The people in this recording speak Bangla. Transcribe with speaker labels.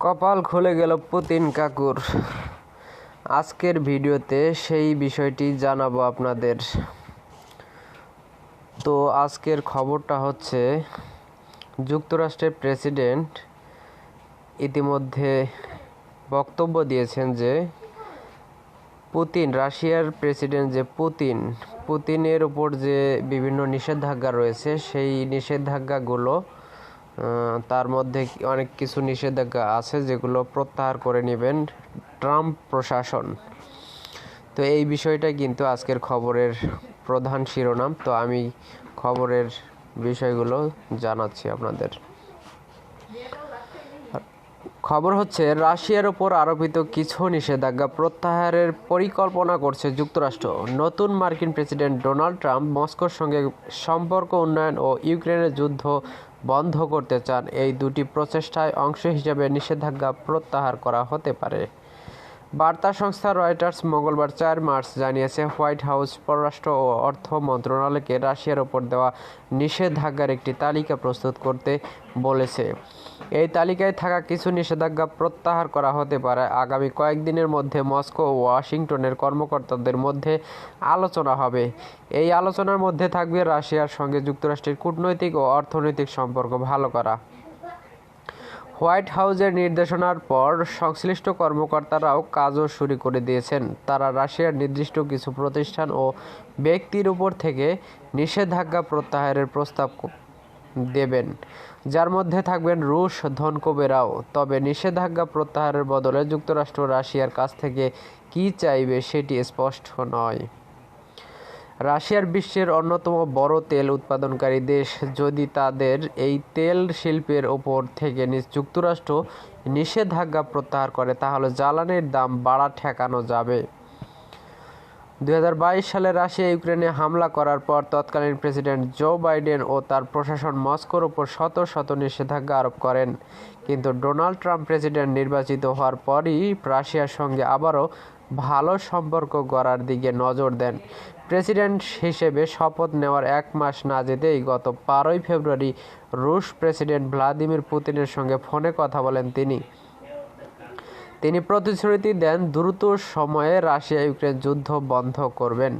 Speaker 1: কপাল খুলে গেল পুতিন কাকুর। আজকের ভিডিওতে সেই বিষয়টি জানাব আপনাদের। তো আজকের খবরটা হচ্ছে, যুক্তরাষ্ট্রের প্রেসিডেন্ট ইতিমধ্যে বক্তব্য দিয়েছেন যে, পুতিন, রাশিয়ার প্রেসিডেন্ট যে পুতিন, পুতিনের উপর যে বিভিন্ন নিষেধাজ্ঞা রয়েছে, সেই নিষেধাজ্ঞাগুলো তার মধ্যে অনেক কিছু নিষেধাজ্ঞা আছে যেগুলো প্রত্যাহার করে নেবেন ট্রাম্প প্রশাসন। তো এই বিষয়টা কিন্তু আজকের খবরের প্রধান শিরোনাম। তো আমি খবরের বিষয়গুলো জানাচ্ছি আপনাদের। খবর হচ্ছে, রাশিয়ার ওপর আরোপিত কিছু নিষেধাজ্ঞা প্রত্যাহারের পরিকল্পনা করছে যুক্তরাষ্ট্র। নতুন মার্কিন প্রেসিডেন্ট ডোনাল্ড ট্রাম্প মস্কোর সঙ্গে সম্পর্ক উন্নয়ন ও ইউক্রেনের যুদ্ধ বন্ধ করতে চান। এই দুটি প্রচেষ্টায় অংশ হিসেবে নিষেধাজ্ঞা প্রত্যাহার করা হতে পারে। বার্তা সংস্থা রয়টার্স মঙ্গলবার চার মার্চ জানিয়েছে, হোয়াইট হাউস পররাষ্ট্র ও অর্থ মন্ত্রণালয়কে রাশিয়ার ওপর দেওয়া নিষেধাজ্ঞার একটি তালিকা প্রস্তুত করতে বলেছে। এই তালিকায় থাকা কিছু নিষেধাজ্ঞা প্রত্যাহার করা হতে পারে। আগামী কয়েকদিনের মধ্যে মস্কো ও ওয়াশিংটনের কর্মকর্তাদের মধ্যে আলোচনা হবে। এই আলোচনার মধ্যে থাকবে রাশিয়ার সঙ্গে যুক্তরাষ্ট্রের কূটনৈতিক ও অর্থনৈতিক সম্পর্ক ভালো করা। হোয়াইট হাউজের নির্দেশনার পর সংশ্লিষ্ট কর্মকর্তারাও কাজও শুরু করে দিয়েছেন। তারা রাশিয়ার নির্দিষ্ট কিছু প্রতিষ্ঠান ও ব্যক্তির উপর থেকে নিষেধাজ্ঞা প্রত্যাহারের প্রস্তাব দেবেন। যার মধ্যে থাকবেন রুশ ধনকুবেরাও। তবে নিষেধাজ্ঞা প্রত্যাহারের বদলে যুক্তরাষ্ট্র রাশিয়ার কাছ থেকে কী চাইবে সেটি স্পষ্ট নয়। রাশিয়ার বিশ্বের অন্যতম বড় তেল উৎপাদনকারী দেশ। যদি তাদের এই তেল শিল্পের ওপর থেকে যুক্তরাষ্ট্র নিষেধাজ্ঞা প্রত্যাহার করে, তাহলে জ্বালানির দাম বাড়া ঠেকানো যাবে। দু হাজার বাইশ সালে রাশিয়া ইউক্রেনে হামলা করার পর তৎকালীন প্রেসিডেন্ট জো বাইডেন ও তার প্রশাসন মস্কোর ওপর শত শত নিষেধাজ্ঞা আরোপ করেন। কিন্তু ডোনাল্ড ট্রাম্প প্রেসিডেন্ট নির্বাচিত হওয়ার পরই রাশিয়ার সঙ্গে আবারও ভালো সম্পর্ক গড়ার দিকে নজর দেন। প্রেসিডেন্ট হিসেবে শপথ নেওয়ার এক মাস না যেতেই গত বারোই ফেব্রুয়ারি রুশ প্রেসিডেন্ট ভ্লাদিমির পুতিনের সঙ্গে ফোনে কথা বলেন তিনি। তিনি প্রতিশ্রুতি দেন দ্রুত সময়ে রাশিয়া ইউক্রেন যুদ্ধ বন্ধ করবেন।